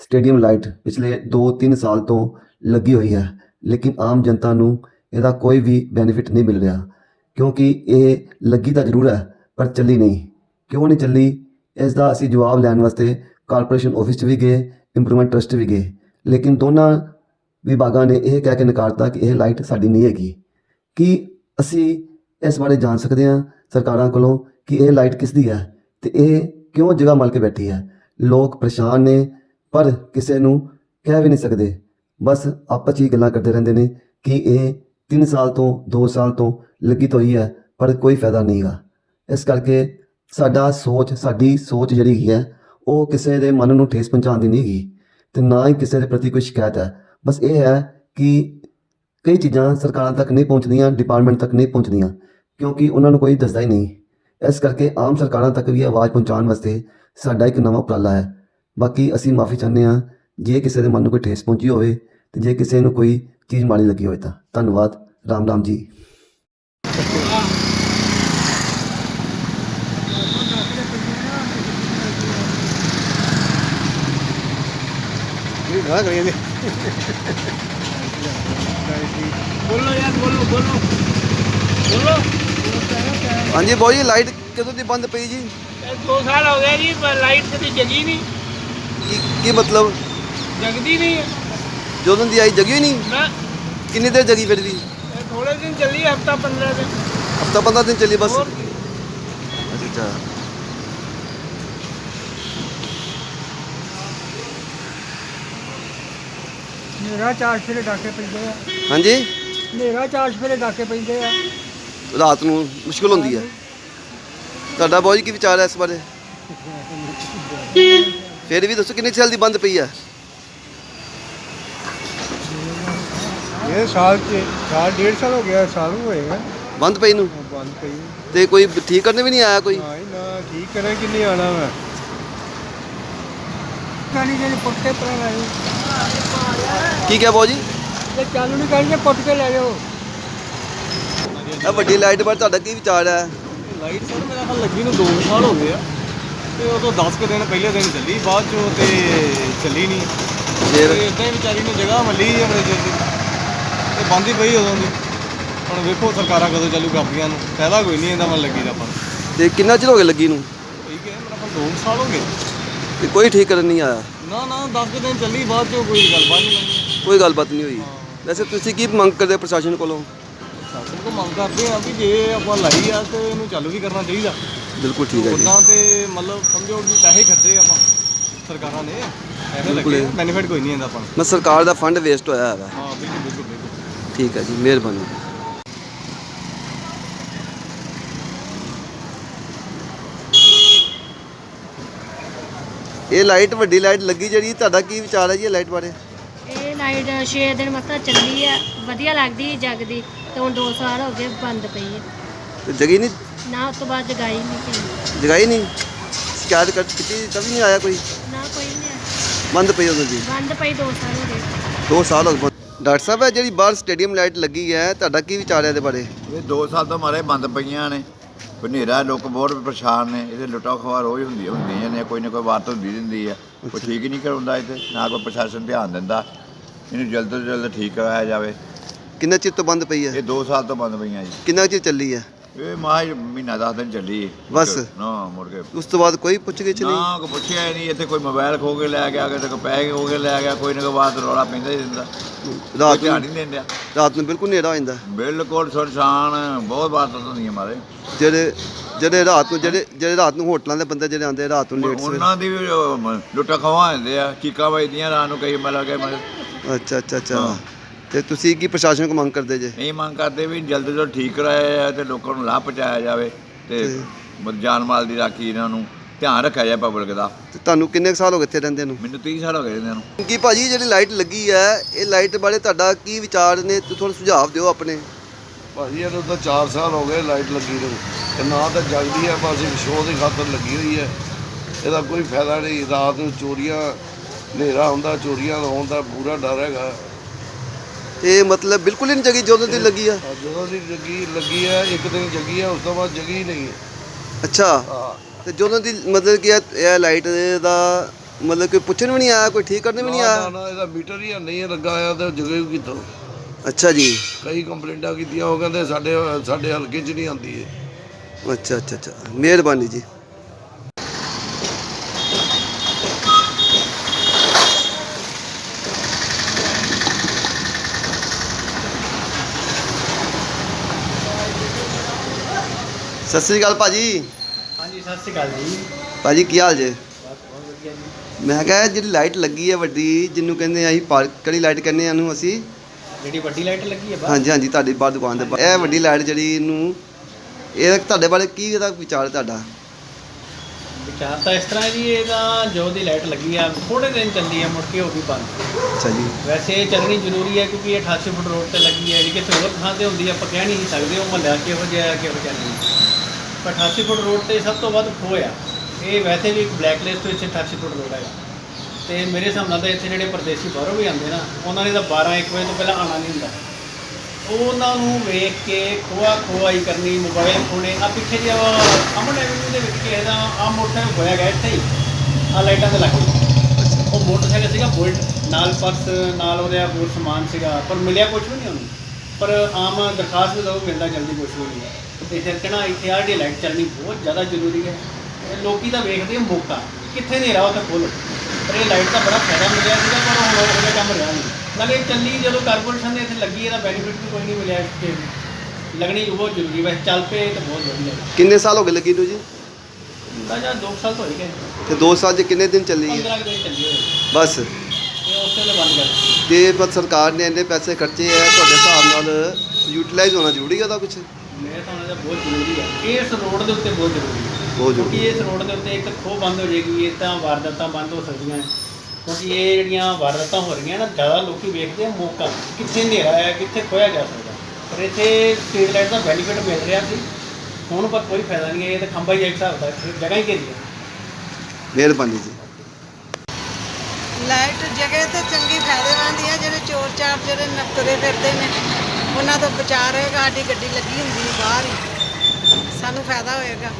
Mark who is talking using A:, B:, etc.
A: Stadium light ਪਿਛਲੇ 2-3 ਸਾਲ ਤੋਂ ਲੱਗੀ ਹੋਈ ਹੈ, ਲੇਕਿਨ ਆਮ ਜਨਤਾ ਨੂੰ ਇਹਦਾ ਕੋਈ ਵੀ ਬੈਨੀਫਿਟ ਨਹੀਂ ਮਿਲ ਰਿਹਾ, ਕਿਉਂਕਿ ਇਹ ਲੱਗੀ ਤਾਂ ਜ਼ਰੂਰ ਹੈ, ਪਰ ਚੱਲੀ ਨਹੀਂ। ਕਿਉਂ ਨਹੀਂ ਚੱਲੀ? ਇਸ ਦਾ ਅਸੀਂ ਜਵਾਬ ਲੈਣ ਵਾਸਤੇ ਕਾਰਪੋਰੇਸ਼ਨ ਆਫਿਸ 'ਚ ਵੀ ਗਏ, ਇੰਪਰੂਵਮੈਂਟ ਟਰਸਟ ਵੀ ਗਏ, ਲੇਕਿਨ ਦੋਨਾਂ ਵਿਭਾਗਾਂ ਨੇ ਇਹ ਕਹਿ ਕੇ ਨਕਾਰਤਾ ਕਿ ਇਹ ਲਾਈਟ ਸਾਡੀ ਨਹੀਂ ਹੈਗੀ। ਕੀ ਅਸੀਂ ਇਸ ਬਾਰੇ ਜਾਣ ਸਕਦੇ ਹਾਂ ਸਰਕਾਰਾਂ ਕੋਲੋਂ ਕਿ ਇਹ ਲਾਈਟ ਕਿਸ ਦੀ ਹੈ ਤੇ ਇਹ ਕਿਉਂ ਜਗ੍ਹਾ ਮਲ ਕੇ ਬੈਠੀ ਹੈ? ਲੋਕ ਪਰੇਸ਼ਾਨ ਨੇ ਪਰ ਕਿਸੇ ਨੂੰ ਕਹਿ ਵੀ ਨਹੀਂ ਸਕਦੇ। ਬਸ ਆਪਸ 'ਚ ਹੀ ਗੱਲਾਂ ਕਰਦੇ ਰਹਿੰਦੇ ਨੇ ਕਿ ਇਹ 3 ਸਾਲ ਤੋਂ 2 ਸਾਲ ਤੋਂ ਲੱਗੀ ਤਾਂ ਹੋਈ ਹੈ, ਪਰ ਕੋਈ ਫਾਇਦਾ ਨਹੀਂਗਾ ਇਸ ਕਰਕੇ ਸਾਡਾ ਸੋਚ, ਸਾਡੀ ਸੋਚ ਜਿਹੜੀ ਹੈ, ਉਹ ਕਿਸੇ ਦੇ ਮਨ ਨੂੰ ਠੇਸ ਪਹੁੰਚਾਉਣ ਦੀ ਨਹੀਂ ਹੈਗੀ ਤੇ ਨਾ ਹੀ ਕਿਸੇ ਦੇ ਪ੍ਰਤੀ ਕੋਈ ਸ਼ਿਕਾਇਤ ਹੈ। ਬਸ ਇਹ ਹੈ ਕਿ ਕਈ ਚੀਜ਼ਾਂ ਸਰਕਾਰਾਂ ਤੱਕ ਨਹੀਂ ਪਹੁੰਚਦੀਆਂ ਡਿਪਾਰਟਮੈਂਟ ਤੱਕ ਨਹੀਂ ਪਹੁੰਚਦੀਆਂ, ਕਿਉਂਕਿ ਉਹਨਾਂ ਨੂੰ ਕੋਈ ਦੱਸਦਾ ਹੀ ਨਹੀਂ। ਇਸ ਕਰਕੇ ਆਮ ਸਰਕਾਰਾਂ ਤੱਕ ਵੀ ਆਵਾਜ਼ ਪਹੁੰਚਾਉਣ ਵਾਸਤੇ ਸਾਡਾ ਇੱਕ ਨਵਾਂ ਉਪਰਾਲਾ ਹੈ। ਬਾਕੀ ਅਸੀਂ ਮਾਫੀ ਚਾਹੁੰਦੇ ਹਾਂ ਜੇ ਕਿਸੇ ਦੇ ਮਨ ਨੂੰ ਕੋਈ ਠੇਸ ਪਹੁੰਚੀ ਹੋਵੇ ਤੇ ਜੇ ਕਿਸੇ ਨੂੰ ਕੋਈ ਚੀਜ਼ ਮਾੜੀ ਲੱਗੀ ਹੋਵੇ ਤਾਂ। ਧੰਨਵਾਦ ਰਾਮ ਰਾਮ ਜੀ।
B: ਬੋਲੋ ਯਾਰ ਬੋਲੋ ਬੋਲੋ ਬੋਲੋ
A: ਹਾਂਜੀ ਬੋਜੀ ਲਾਈਟ ਕਦੋਂ ਦੀ ਬੰਦ ਪਈ ਜੀ?
B: ਦੋ ਸਾਲ ਹੋ ਗਏ ਜੀ ਪਰ ਲਾਈਟ ਕਦੀ ਜਗੀ ਨਹੀਂ।
A: ਕੀ ਕੀ ਮਤਲਬ?
B: ਜਗਦੀ ਨਹੀਂ ਹੈ।
A: ਜਦੋਂ ਦੀ ਆਈ ਜਗੀ ਨਹੀਂ?
B: ਨਾ
A: ਕਿੰਨੀ ਦੇਰ ਜਗੀ ਫਿਰ
B: ਇਹ ਥੋੜੇ ਦਿਨ ਚੱਲੀ ਹਫਤਾ 15 ਦਿਨ।
A: ਹਫਤਾ 15 ਦਿਨ ਚੱਲੀ ਬਸ।
B: ਹੋਰ
A: ਅੱਛਾ ਅੱਛਾ।
B: ਮੇਰਾ ਚਾਰ ਫੇਰੇ ਡਾਕੇ ਪੈਂਦੇ ਆ।
A: ਹਾਂਜੀ?
B: ਮੇਰਾ ਚਾਰ ਫੇਰੇ ਡਾਕੇ ਪੈਂਦੇ ਆ।
A: ਰਾਤ ਨੂੰ ਮੁਸ਼ਕਲ ਹੁੰਦੀ ਹੈ। ਤੁਹਾਡਾ ਬੋਝ ਕੀ ਵਿਚਾਰ ਹੈ ਇਸ ਬਾਰੇ? ਫਿਰ ਵੀ ਦੱਸੋ ਕਿੰਨੇ ਸਾਲ ਦੀ ਬੰਦ ਪਈ ਹੈ
B: ਇਹ ਸਾਲ ਚ ਸਾਲ ਡੇਢ ਸਾਲ ਹੋ ਗਿਆ ਸਾਲ ਹੋਏਗਾ
A: ਬੰਦ ਪਈ ਨੂੰ?
B: ਬੰਦ ਪਈ
A: ਤੇ ਕੋਈ ਠੀਕ ਕਰਨੇ ਵੀ ਨਹੀਂ ਆਇਆ ਕੋਈ?
B: ਹਾਂ ਨਾ ਠੀਕ ਕਰਾਂ ਕਿ ਨਹੀਂ ਆਣਾ ਮੈਂ ਕਾਨੀ ਜਿਹੜੇ ਪੁੱਟੇ ਪਰ ਆਏ
A: ਕੀ ਕਿਹਾ ਬੋਜੀ
B: ਇਹ ਚਾਲੂ ਨਹੀਂ ਕਰਨਗੇ ਪੁੱਟ ਕੇ ਲੈ ਜਾਓ।
A: ਇਹ ਵੱਡੀ ਲਾਈਟ ਬਾਰੇ ਤੁਹਾਡਾ ਕੀ ਵਿਚਾਰ ਹੈ
C: ਲਾਈਟ ਸਰ ਮੇਰਾ ਹਾਲ ਲੱਗੀ ਨੂੰ 2 ਸਾਲ ਹੋ ਗਏ ਆ। ਤੇ ਉਦੋਂ 10 ਕੁ ਦਿਨ ਪਹਿਲੇ ਦਿਨ ਚੱਲੀ ਬਾਅਦ ਚੋਂ ਤੇ ਚੱਲੀ ਨਹੀਂ
A: ਫਿਰ?
C: ਇਦਾਂ ਹੀ ਵਿਚਾਰੀ ਨੇ ਜਗ੍ਹਾ ਮੱਲੀ ਆ ਬੜੇ ਚਿਰ ਦੀ। ਤੇ ਬੰਦ ਹੀ ਪਈ ਉਦੋਂ ਦੀ। ਹੁਣ ਵੇਖੋ ਸਰਕਾਰਾਂ ਕਦੋਂ ਚਾਲੂ ਕਰਦੀਆਂ ਨੂੰ। ਫਾਇਦਾ ਕੋਈ ਨਹੀਂ ਇਹਦਾ ਮਨ ਲੱਗੀ ਦਾ ਆਪਾਂ ਨੂੰ।
A: ਤੇ ਕਿੰਨਾ ਚਿਰ ਹੋ ਗਿਆ ਲੱਗੀ ਨੂੰ?
C: ਠੀਕ ਹੈ ਮੇਰਾ ਕੋਲ 2 ਸਾਲ ਹੋ ਗਏ।
A: ਤੇ ਕੋਈ ਠੀਕ ਕਰਨ ਨਹੀਂ ਆਇਆ?
C: ਨਾ ਨਾ 10 ਕੁ ਦਿਨ ਚੱਲੀ ਬਾਅਦ ਚੋਂ ਕੋਈ ਗੱਲਬਾਤ ਨਹੀਂ ਬਣੀ
A: ਕੋਈ ਗੱਲਬਾਤ ਨਹੀਂ ਹੋਈ। ਵੈਸੇ ਤੁਸੀਂ ਕੀ ਮੰਗ ਕਰਦੇ ਪ੍ਰਸ਼ਾਸਨ ਕੋਲੋਂ?
C: ਸ਼ਾਸਨ ਕੋ ਮੰਗ ਕਰਦੇ ਆ ਵੀ ਜੇ ਆਪਾਂ ਲਾਈ ਆ ਤੇ ਇਹਨੂੰ ਚਾਲੂ ਵੀ ਕਰਨਾ ਚਾਹੀਦਾ।
A: ਬਿਲਕੁਲ ਠੀਕ ਹੈ ਜੀ।
C: ਉਦਾਂ ਤੇ ਮਤਲਬ ਸਮਝੋ ਵੀ ਪੈਸੇ ਖਰਚੇ ਆਪਾਂ ਸਰਕਾਰਾਂ ਨੇ।
A: ਬਿਲਕੁਲ
C: ਲੱਗੇ। ਬੈਨੀਫਿਟ ਕੋਈ ਨਹੀਂ ਇਹਦਾ ਆਪਾਂ ਨੂੰ।
A: ਮੈਂ ਸਰਕਾਰ ਦਾ ਫੰਡ ਵੇਸਟ ਹੋਇਆ ਹੈਗਾ।
C: ਹਾਂ ਬਿਲਕੁਲ ਬਿਲਕੁਲ ਬਿਲਕੁਲ।
A: ਠੀਕ ਹੈ ਜੀ ਮਿਹਰਬਾਨੀ। ਇਹ ਲਾਈਟ ਵੱਡੀ ਲਾਈਟ ਲੱਗੀ ਜਿਹੜੀ ਤੁਹਾਡਾ ਕੀ ਵਿਚਾਰ ਹੈ ਜੀ ਇਹ ਲਾਈਟ ਬਾਰੇ?
D: ਇਹ ਲਾਈਟ 6 ਦਿਨ ਮਤਲਬ ਚੱਲੀ ਆ ਵਧੀਆ ਲੱਗਦੀ ਸੀ ਜਗਦੀ ਤੇ ਹੁਣ 2 ਸਾਲ ਹੋ ਗਏ ਬੰਦ ਪਈ ਹੈ
A: ਤੇ ਜਗੀ ਨਹੀਂ?
D: ਨਾ ਉਸ ਤੋਂ ਬਾਅਦ ਜਗਾਈ ਨਹੀਂ
A: ਜਗਾਈ ਨਹੀਂ? ਸ਼ਿਕਾਇਤ ਕਰ ਕੀਤੀ ਤਾਂ ਵੀ ਨਹੀਂ ਆਇਆ ਕੋਈ?
D: ਨਾ ਕੋਈ ਨਹੀਂ ਆਇਆ।
A: ਬੰਦ ਪਈ ਉਦੋਂ ਜੀ
D: ਬੰਦ ਪਈ 2 ਸਾਲ ਹੋ ਗਏ।
A: 2 ਸਾਲ ਹੋ ਗਏ ਡਾਕਟਰ ਸਾਹਿਬ ਇਹ ਜਿਹੜੀ ਬਾਹਰ ਸਟੇਡੀਅਮ ਲਾਈਟ ਲੱਗੀ ਹੈ ਤੁਹਾਡਾ ਕੀ ਵਿਚਾਰ ਹੈ ਇਹਦੇ ਬਾਰੇ?
E: ਇਹ 2 ਸਾਲ ਤੋਂ ਮਾਰੇ ਬੰਦ ਪਈਆਂ ਨੇ। ਹਨੇਰਾ ਲੋਕ ਬਹੁਤ ਪਰੇਸ਼ਾਨ ਨੇ। ਇਹਦੇ ਲੁੱਟਾਂ ਖੋਹਾਂ ਰੋਜ਼ ਹੁੰਦੀ ਹੁੰਦੀਆਂ ਨੇ। ਕੋਈ ਨਾ ਕੋਈ ਵਾਰਤ ਹੁੰਦੀ ਰਹਿੰਦੀ ਹੈ ਕੋਈ ਠੀਕ ਹੀ ਨਹੀਂ ਕਰਾਉਂਦਾ ਇੱਥੇ ਨਾ ਕੋਈ ਪ੍ਰਸ਼ਾਸਨ ਧਿਆਨ ਦਿੰਦਾ। ਇਹਨੂੰ ਜਲਦ ਤੋਂ ਜਲਦ ਠੀਕ ਕਰਾਇਆ ਜਾਵੇ।
A: ਕਿੰਨਾ ਚਿਰ ਤੋਂ ਬੰਦ ਪਈ ਹੈ?
E: ਇਹ 2 ਸਾਲ ਤੋਂ ਬੰਦ ਪਈਆਂ ਜੀ।
A: ਕਿੰਨਾ ਚਿਰ ਚੱਲੀ ਹੈ?
E: ਇਹ ਮਾਹ ਮਹੀਨਾ ਦਸ ਦਿਨ ਚੱਲੀ।
A: ਬਸ?
E: ਨਾ ਮੁੜ ਕੇ।
A: ਉਸ ਤੋਂ ਬਾਅਦ ਕੋਈ ਪੁੱਛ ਗਿੱਛ ਨਹੀਂ
E: ਨਾ ਕੋਈ ਪੁੱਛਿਆ ਹੀ ਨਹੀਂ। ਇੱਥੇ ਕੋਈ ਮੋਬਾਈਲ ਖੋ ਕੇ ਲੈ ਗਿਆ ਕਿਤੇ ਕੋਈ ਪੈਸੇ ਖੋ ਕੇ ਲੈ ਗਿਆ ਕੋਈ ਨਾ ਬਾਤ ਰੌਲਾ ਪੈਂਦਾ ਹੀ ਰਹਿੰਦਾ।
A: ਰਾਤ ਨੂੰ
E: ਨਹੀਂ ਦਿੰਦਾ।
A: ਰਾਤ ਨੂੰ ਬਿਲਕੁਲ ਹਨੇਰਾ ਹੋ ਜਾਂਦਾ।
E: ਬਿਲਕੁਲ ਸੁਨਸਾਨ ਬਹੁਤ ਬਾਤਾਂ ਹੁੰਦੀਆਂ ਮਾਰੇ।
A: ਜਿਹੜੇ ਜਿਹੜੇ ਰਾਤ ਨੂੰ ਜਿਹੜੇ ਜਿਹੜੇ ਰਾਤ ਨੂੰ ਹੋਟਲਾਂ ਦੇ ਬੰਦੇ ਜਿਹੜੇ ਆਉਂਦੇ ਰਾਤ ਨੂੰ ਲੇਟ ਸਵੇਰ।
E: ਉਹਨਾਂ ਦੀ ਵੀ ਲੁੱਟਾਂ ਖੋਹਾਂ ਹੁੰਦੇ ਆ। ਚੀਕਾਂ ਵੱਜਦੀਆਂ ਰਾਤ ਨੂੰ ਕਈ ਮਿਲ ਕੇ ਮਤਲਬ
A: ਅੱਛਾ ਅੱਛਾ ਅੱਛਾ। ਤੇ ਤੁਸੀਂ ਕੀ ਪ੍ਰਸ਼ਾਸਨ ਕੋ ਮੰਗ ਕਰਦੇ ਜੇ?
E: ਇਹ ਮੰਗ ਕਰਦੇ ਵੀ ਜਲਦ ਤੋਂ ਜਲਦ ਠੀਕ ਕਰਾਇਆ ਜਾਏ ਤੇ ਲੋਕਾਂ ਨੂੰ ਲਾਭ ਪਹੁੰਚਾਇਆ ਜਾਵੇ ਤੇ ਜਾਨ ਮਾਲ ਦੀ ਰਾਖੀ ਇਹਨਾਂ ਨੂੰ ਧਿਆਨ ਰੱਖਿਆ ਜਾਏ ਪਬਲਿਕ ਦਾ।
A: ਤੇ ਤੁਹਾਨੂੰ ਕਿੰਨੇ ਕੁ ਸਾਲ ਹੋ ਗਏ ਇੱਥੇ ਰਹਿੰਦੇ ਨੂੰ?
E: ਮੈਨੂੰ 30 ਸਾਲ ਹੋ ਗਏ ਇਹਨਾਂ ਨੂੰ।
A: ਕੀ ਭਾਜੀ ਜਿਹੜੀ ਲਾਈਟ ਲੱਗੀ ਹੈ ਇਹ ਲਾਈਟ ਬਾਰੇ ਤੁਹਾਡਾ ਕੀ ਵਿਚਾਰ ਨੇ? ਤੇ ਥੋੜਾ ਸੁਝਾਅ ਦਿਓ ਆਪਣੇ।
F: ਭਾਜੀ ਇਹਨੂੰ ਤਾਂ 4 ਸਾਲ ਹੋ ਗਏ ਲਾਈਟ ਲੱਗੀ ਨੂੰ। ਤੇ ਨਾ ਤਾਂ ਜਗਦੀ ਹੈ ਬਸ ਇੱਕ ਸ਼ੋਅ ਦੀ ਖਾਤਰ ਲੱਗੀ ਹੋਈ ਹੈ। ਇਹਦਾ ਕੋਈ ਫਾਇਦਾ ਨਹੀਂ। ਰਾਤ ਨੂੰ ਚੋਰੀਆਂ ਹਨੇਰਾ ਹੁੰਦਾ ਚੋਰੀਆਂ ਦਾ ਹੋਣ ਦਾ ਪੂਰਾ ਡਰ ਹੈਗਾ।
A: ਇਹ ਮਤਲਬ ਬਿਲਕੁਲ ਹੀ ਨਹੀਂ ਜਗੀ ਜਦੋਂ ਦੀ ਲੱਗੀ ਆ।
F: ਜਦੋਂ ਦੀ ਜਗੀ ਲੱਗੀ ਹੈ ਇੱਕ ਦਿਨ ਜਗੀ ਹੈ ਉਸ ਤੋਂ ਬਾਅਦ ਜਗੀ ਹੀ ਨਹੀਂ ਹੈ
A: ਅੱਛਾ।
F: ਹਾਂ।
A: ਤੇ ਜਦੋਂ ਦੀ ਮਤਲਬ ਕਿ ਇਹ- ਇਹ ਲਾਈਟ ਦਾ
G: ਮਤਲਬ ਕੋਈ ਪੁੱਛਣ ਵੀ ਨਹੀਂ ਆਇਆ ਕੋਈ ਠੀਕ ਕਰਨ ਵੀ ਨਹੀਂ
F: ਨਾ
G: ਆਇਆ?
F: ਨਾ ਇਹਦਾ ਮੀਟਰ ਹੀ ਨਹੀਂ ਲੱਗਾ ਆ ਤੇ ਜਗੇ ਕਿਤੋਂ
G: ਅੱਛਾ ਜੀ।
F: ਕਈ ਕੰਪਲੇਂਟਾਂ ਕੀਤੀਆਂ ਉਹ ਕਹਿੰਦੇ ਸਾਡੇ ਸਾਡੇ ਹਲਕੇ 'ਚ ਨਹੀਂ ਆਉਂਦੀ ਇਹ।
G: ਅੱਛਾ ਅੱਛਾ ਅੱਛਾ। ਮਿਹਰਬਾਨੀ ਜੀ। ਸਤਿ ਸ੍ਰੀ ਅਕਾਲ ਭਾਜੀ।
B: ਹਾਂਜੀ ਸਤਿ ਸ਼੍ਰੀ ਅਕਾਲ ਜੀ।
G: ਭਾਜੀ ਕੀ ਹਾਲ ਜੇ?
B: ਬਹੁਤ ਵਧੀਆ ਜੀ।
G: ਮੈਂ ਕਿਹਾ ਜਿਹੜੀ ਲਾਈਟ ਲੱਗੀ ਹੈ ਵੱਡੀ ਜਿਹਨੂੰ ਕਹਿੰਦੇ ਆ ਅਸੀਂ ਪਾਰਕ ਕਿਹੜੀ ਲਾਈਟ ਕਹਿੰਦੇ ਆ ਇਹਨੂੰ ਅਸੀਂ?
B: ਜਿਹੜੀ ਵੱਡੀ ਲਾਈਟ ਲੱਗੀ ਹੈ
G: ਹਾਂਜੀ ਹਾਂਜੀ ਤੁਹਾਡੀ ਬਾਹਰ ਦੁਕਾਨ ਦੇ ਬਾਹਰ। ਇਹ ਵੱਡੀ ਲਾਈਟ ਜਿਹੜੀ ਇਹਨੂੰ ਇਹ ਤੁਹਾਡੇ ਬਾਰੇ ਕੀ ਇਹਦਾ ਵਿਚਾਰ ਹੈ ਤੁਹਾਡਾ?
B: ਵਿਚਾਰ ਤਾਂ ਇਸ ਤਰ੍ਹਾਂ ਜੀ ਇਹ ਤਾਂ ਜੋ ਦੀ ਲਾਈਟ ਲੱਗੀ ਆ ਥੋੜੇ ਦਿਨ ਚੱਲਦੀ ਆ ਮੁੜ ਕੇ ਹੋ ਗਈ ਬੰਦ।
G: ਅੱਛਾ ਜੀ।
B: ਵੈਸੇ ਇਹ ਚੱਲਣੀ ਜ਼ਰੂਰੀ ਹੈ ਕਿਉਂਕਿ ਇਹ 88 ਫੁੱਟ ਰੋਡ ਤੇ ਲੱਗੀ ਹੈ ਜਿਹੜੀ ਕਿਸੇ ਹੋਰ ਥਾਂ ਤੇ ਹੁੰਦੀ ਆ ਆਪਾਂ ਕਹਿ ਨਹੀਂ ਸਕਦੇ ਉਹ ਮਹੱਲਾ ਕਿਹੋ ਜਿਹਾ ਹੈ, ਕਿਹੋ ਜਿਹਾ ਨਹੀਂ। 88 ਫੁੱਟ ਰੋਡ ਤੇ ਸਭ ਤੋਂ ਵੱਧ ਖੋਹ ਆ। ਇਹ ਵੈਸੇ ਵੀ ਇੱਕ ਬਲੈਕ ਲਿਸਟ ਵਿੱਚ 88 ਫੁੱਟ ਰੋਡ ਹੈਗਾ। ਤੇ ਮੇਰੇ ਹਿਸਾਬ ਨਾਲ ਤਾਂ ਇੱਥੇ ਜਿਹੜੇ ਪਰਦੇਸੀ ਬਾਹਰੋਂ ਵੀ ਆਉਂਦੇ ਨਾ, ਉਹਨਾਂ ਨੇ ਤਾਂ 12 1 ਵਜੇ ਤੋਂ ਪਹਿਲਾਂ ਆਉਣਾ ਨਹੀਂ ਹੁੰਦਾ। ਉਹਨਾਂ ਨੂੰ ਵੇਖ ਕੇ ਖੋਆ, ਖੋਆਈ ਕਰਨੀ ਮੋਬਾਈਲ ਖੋਣੇ ਆ ਪਿੱਛੇ ਜਿਹਾ ਅਮਨ ਐਵਨਿਊ ਦੇ ਵਿੱਚ ਕਿਸੇ ਦਾ ਆ ਮੋਟਰਸਾਈਕਲ ਹੋਇਆ ਗਿਆ, ਇੱਥੇ ਹੀ। ਆ ਲਾਈਟਾਂ ਤੇ ਲੱਗ। ਗਿਆ ਉਹ ਮੋਟਰਸਾਈਕਲ ਸੀਗਾ ਬੁਲਟ, ਨਾਲ ਪਰਸ, ਨਾਲ ਉਹਦਾ ਹੋਰ ਸਮਾਨ ਸੀਗਾ, ਪਰ ਮਿਲਿਆ ਕੁਝ ਵੀ ਨਹੀਂ ਉਹਨੂੰ। ਪਰ ਆਮ ਦਰਖਾਸਤ ਵੀ ਦੋ ਮਿਲਦਾ, ਜਲਦੀ ਕੁਝ ਵੀ ਨਹੀਂ। ਤੇ ਫਿਰ ਕਹਿਣਾ ਇੱਥੇ ਆ ਜਿਹੜੀ ਲਾਈਟ ਚੱਲਣੀ ਬਹੁਤ ਜ਼ਿਆਦਾ ਜ਼ਰੂਰੀ ਹੈ। ਲੋਕੀ ਤਾਂ ਵੇਖਦੇ ਆ ਮੌਕਾ ਕਿੱਥੇ ਨਹੀਂ ਰਹਾ ਤਾਂ ਖੋਲ੍ਹੋ। ਪਰ ਇਹ ਲਾਈਟ ਦਾ ਬੜਾ ਫਾਇਦਾ ਮਿਲਿਆ ਸੀਗਾ ਪਰ ਹੁਣ ਉਹ ਜਿਹਾ ਕੰਮ ਰਿਹਾ ਨਹੀਂ। ਨਾਲੇ ਚੱਲੀ ਜਦੋਂ ਕਾਰਪੋਰੇਸ਼ਨ ਨੇ ਇੱਥੇ ਲੱਗੀ ਇਹਦਾ ਬੈਨੀਫਿਟ ਵੀ ਕੋਈ ਨਹੀਂ ਮਿਲਿਆ ਤੇ ਲੱਗਣੀ ਬਹੁਤ ਜ਼ਰੂਰੀ ਵੈਸੇ ਚੱਲ ਪਏ ਤਾਂ ਬਹੁਤ ਵਧੀਆ
G: ਕਿੰਨੇ ਸਾਲ ਹੋ ਗਏ ਲੱਗੀ ਨੂੰ ਜੀ?
B: ਹੁੰਦਾ ਜਾਂ 2 ਸਾਲ ਤੋਂ ਹੋ ਗਏ।
G: ਤੇ 2 ਸਾਲ 'ਚ ਕਿੰਨੇ ਦਿਨ ਚੱਲੀ ਹੈ?
B: 15 ਕੁ ਦਿਨ ਚੱਲੀ ਹੋਈ
G: ਬਸ।
B: ਇਹ ਉਸ ਵੇਲੇ ਬੰਦ ਕਰ ਦਿੱਤੀ।
G: ਤੇ ਪਰ ਸਰਕਾਰ ਨੇ ਇੰਨੇ ਪੈਸੇ ਖਰਚੇ ਆ ਤੁਹਾਡੇ ਹਿਸਾਬ ਨਾਲ ਯੂਟਿਲਾਈਜ਼ ਹੋਣਾ ਜ਼ਰੂਰੀ ਹੈ ਉਹਦਾ ਕੁਝ
B: ਮੇਰੇ ਤਾਂ ਉਹਦਾ ਬਹੁਤ ਜ਼ਰੂਰੀ ਹੈ ਇਸ ਰੋਡ ਦੇ ਉੱਤੇ ਬਹੁਤ ਜ਼ਰੂਰੀ ਹੈ
G: ਬਹੁਤ ਜ਼ਰੂਰੀ।
B: ਕਿਉਂਕਿ ਇਸ ਰੋਡ ਦੇ ਉੱਤੇ ਇੱਕ ਖੋਹ ਬੰਦ ਹੋ ਜਾਏਗੀ ਇਹ ਤਾਂ ਵਾਰਦਾਤਾਂ ਬੰਦ ਹੋ ਸਕਦੀਆਂ ਹੈ। ਕਿਉਂਕਿ ਇਹ ਜਿਹੜੀਆਂ ਵਾਰਦਾਤਾਂ ਹੋ ਰਹੀਆਂ ਨਾ ਜ਼ਿਆਦਾ ਲੋਕੀ ਵੇਖਦੇ ਆ ਮੌਕਾ। ਕਿੱਥੇ ਹਨੇਰਾ ਹੈ ਕਿੱਥੇ ਖੋਇਆ ਜਾ ਸਕਦਾ। ਪਰ ਇੱਥੇ ਸਟਰੀਟ ਲਾਈਟ ਦਾ ਬੈਨੀਫਿਟ ਮਿਲ ਰਿਹਾ ਸੀ। ਹੁਣ ਪਰ ਕੋਈ ਫਾਇਦਾ ਨਹੀਂ ਹੈ ਇਹ ਤਾਂ ਖੰਭਾ ਹੀ ਹੈ ਇੱਕ ਹਿਸਾਬ ਦਾ ਜਗ੍ਹਾ ਹੀ ਘੇਰੀ ਹੈ
G: ਮਿਹਰਬਾਨੀ ਜੀ।
H: ਲਾਈਟ ਜਗ੍ਹਾ ਤੇ ਚੰਗੀ ਫਾਇਦੇਮੰਦ ਹੈ ਜਿਹੜੇ ਚੋਰ ਚਾਰ ਜਿਹੜੇ ਨੱਕਰੇ ਫਿਰਦੇ ਨੇ। ਉਹਨਾਂ ਤੋਂ ਬਚਾ ਰਹੇਗਾ ਸਾਡੀ ਗੱਡੀ ਲੱਗੀ ਹੁੰਦੀ ਬਾਹਰ ਹੀ। ਸਾਨੂੰ ਫਾਇਦਾ ਹੋਏਗਾ।